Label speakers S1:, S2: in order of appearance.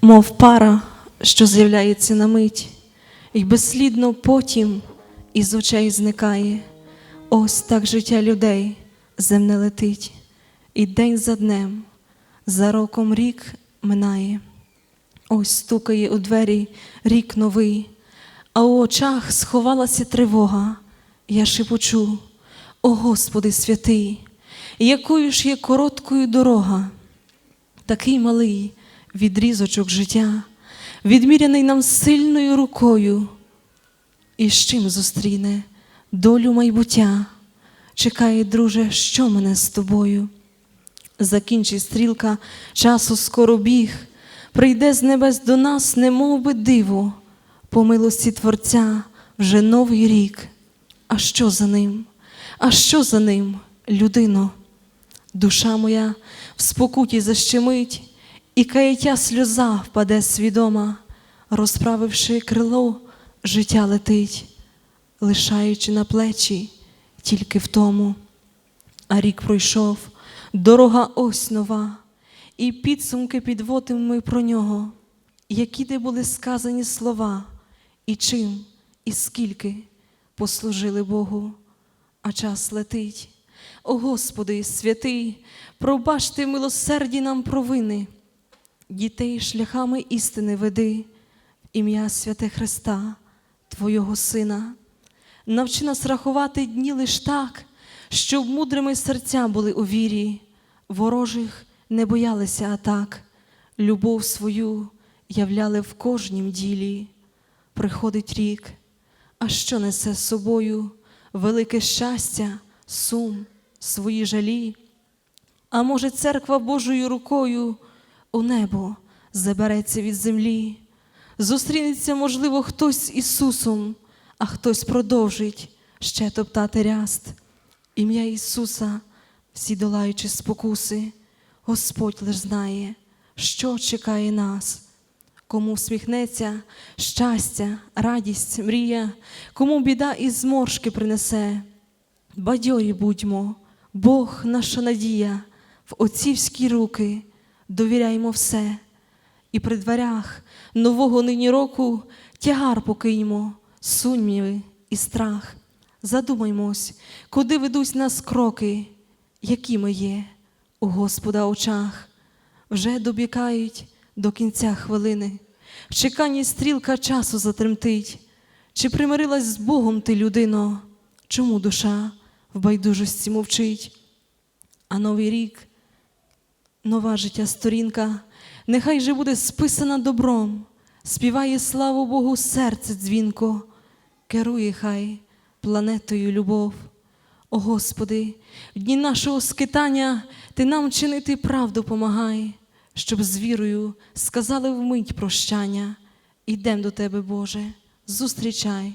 S1: мов пара, що з'являється на мить, і безслідно потім із очей зникає. Ось так життя людей земне летить, і день за днем, за роком рік минає. Ось стукає у двері рік новий, а у очах сховалася тривога. Я шепочу, о Господи святий, якою ж є короткою дорога, такий малий відрізочок життя, відміряний нам сильною рукою, і з чим зустріне долю майбуття. Чекає, друже, що мене з тобою. Закінчить стрілка, часу скоро біг, прийде з небес до нас, немов би диво, по милості Творця вже новий рік. А що за ним? А що за ним, людино? Душа моя в спокуті защемить, і каяття сльоза впаде свідома, розправивши крило, життя летить, лишаючи на плечі тільки втому. А рік пройшов, дорога ось нова, і підсумки підводимо ми про нього, які де були сказані слова, і чим, і скільки послужили Богу, а час летить. О Господи, святий, пробачте милосерді нам провини, дітей шляхами істини веди, в ім'я святе Христа, Твого Сина. Навчи нас рахувати дні лиш так, щоб мудрими серця були у вірі, ворожих не боялися атак, любов свою являли в кожнім ділі. Приходить рік, а що несе з собою велике щастя, сум, свої жалі. А може, церква Божою рукою у небо забереться від землі, зустрінеться, можливо, хтось з Ісусом, а хтось продовжить ще топтати ряст. Ім'я Ісуса, всі долаючи спокуси, Господь лиш знає, що чекає нас. Кому всміхнеться щастя, радість, мрія, кому біда і зморшки принесе. Бадьорі будьмо, Бог наша надія, в отцівські руки довіряймо все, і при дверях нового нині року тягар покиньмо, сумніви і страх. Задумаймось, куди ведуть нас кроки, які ми є у Господа очах, вже добікають до кінця хвилини. В чеканні стрілка часу затремтить. Чи примирилась з Богом ти, людино? Чому душа в байдужості мовчить? А новий рік, нова життя сторінка, нехай же буде списана добром, співає славу Богу серце дзвінко, керує хай планетою любов. О Господи, в дні нашого скитання Ти нам чинити правду помагай, щоб з вірою сказали вмить прощання. Ідем до Тебе, Боже, зустрічай.